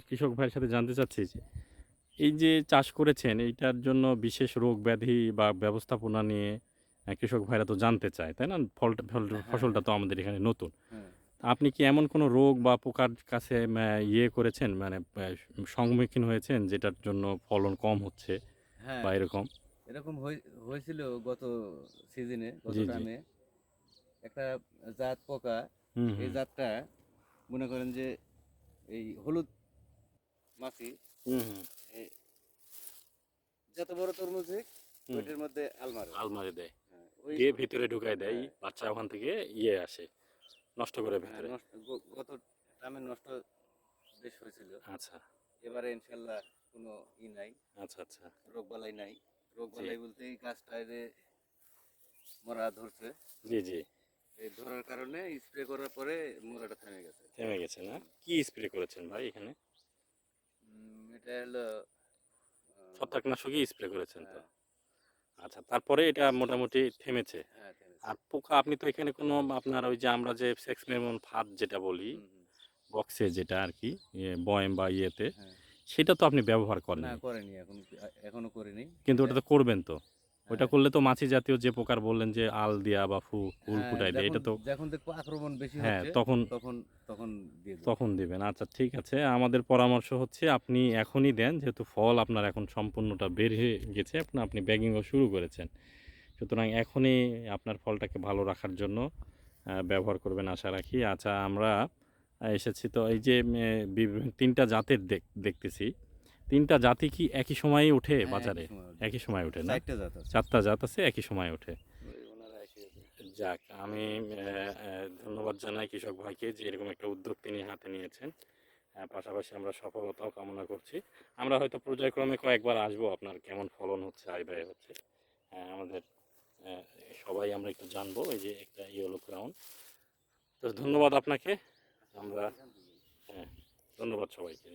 কৃষক ভাইয়ের সাথে জানতে চাচ্ছি যে এই যে চাষ করেছেন এইটার জন্য বিশেষ রোগ ব্যাধি বা ব্যবস্থাপনা নিয়ে কৃষক ভাইরা তো জানতে চায় তাই না? ফলটা হ্যাঁ, ফসলটা তো আমাদের এখানে নতুন। হ্যাঁ। আপনি কি এমন কোনো রোগ বা পোকার কাছে ইয়ে করেছেন? মানে সম্মুখীন হয়েছেন যেটার জন্য ফলন কম হচ্ছে হ্যাঁ। বা এরকম? এরকম হয়ে- হয়েছিল গত সিজনে গত। টাইমে একটা জাত পোকা এই জাতটা মনে করেন যে এই হলুদ মাছি যত বড় তরমুজ ওইটার মধ্যে আলমার। আলমারি দেয়। দিয়ে ভিতরে ঢুকায় দেয় হ্যাঁ। বাচ্চা ওখান থেকে ইয়ে আসে নষ্ট করে হ্যাঁ, ভিতরে। গত টাইমে নষ্ট বেশ হয়েছিল। আচ্ছা। এবারে ইনশাল্লাহ কোনো ই নাই। আচ্ছা আচ্ছা। রোগ বালাই নাই। রোগ বালাই বলতে এই গাছটায় মরা ধরছে। জি জি। এই ধরার কারণে স্প্রে করার পরে মরাটা থেমে গেছে। থেমে গেছে না? কি স্প্রে করেছেন ভাই এখানে? এটা হলো ছত্রাকনাশকই স্প্রে করেছেন তো? হ্যাঁ, আচ্ছা তারপরে এটা মোটামুটি থেমেছে। হ্যাঁ, আর পোকা আপনি তো এখানে কোনো আপনার ওই যে আমরা যে সেক্স মেমন ফাঁদ যেটা বলি বক্সে যেটা আর কি ইয়ে বয়েম বা ইয়েতে হ্যাঁ। সেটা তো আপনি ব্যবহার করেন না করেনি এখন এখনও করিনি। কিন্তু ওটা তো করবেন তো? ওইটা হ্যাঁ। করলে তো মাছি জাতীয় যে পোকার বললেন যে আল দিয়া বা ফু ফুল ফুটাই দেয় এটা তো যখন দেখব আক্রমণ বেশি হ্যাঁ তখন তখন তখন তখন দিবেন। আচ্ছা ঠিক আছে। আমাদের পরামর্শ হচ্ছে আপনি এখনই দেন যেহেতু ফল আপনার এখন সম্পূর্ণটা বের হয়ে গেছে আপনি আপনি ব্যাগিংও শুরু করেছেন। সুতরাং এখনই আপনার ফলটাকে ভালো রাখার জন্য ব্যবহার করবেন আশা রাখি। আচ্ছা আমরা এসেছি তো এই যে বিভিন্ন- তিনটা জাতের দেখ- দেখতেছি। তিনটা জাতি কি একই সময়ে ওঠে হ্যাঁ, বাজারে? একই সময় ওঠে। সময় ওঠে না? চারটে জাত আছে। চারটা জাত আছে একই সময় ওঠে। এসে যাক আমি ধন্যবাদ জানাই কৃষক ভাইকে যে এরকম একটা উদ্যোগ তিনি হাতে নিয়েছেন। পাশাপাশি আমরা সফলতাও কামনা করছি। আমরা হয়তো পর্যায়ক্রমে কয়েকবার আসব আপনার কেমন ফলন হচ্ছে আয় ব্যয় হচ্ছে। আমাদের সবাই আমরা একটু জানব এই যে একটা ইয়েলো ক্রাউন তো ধন্যবাদ আপনাকে। আমরা হ্যাঁ ধন্যবাদ সবাইকে।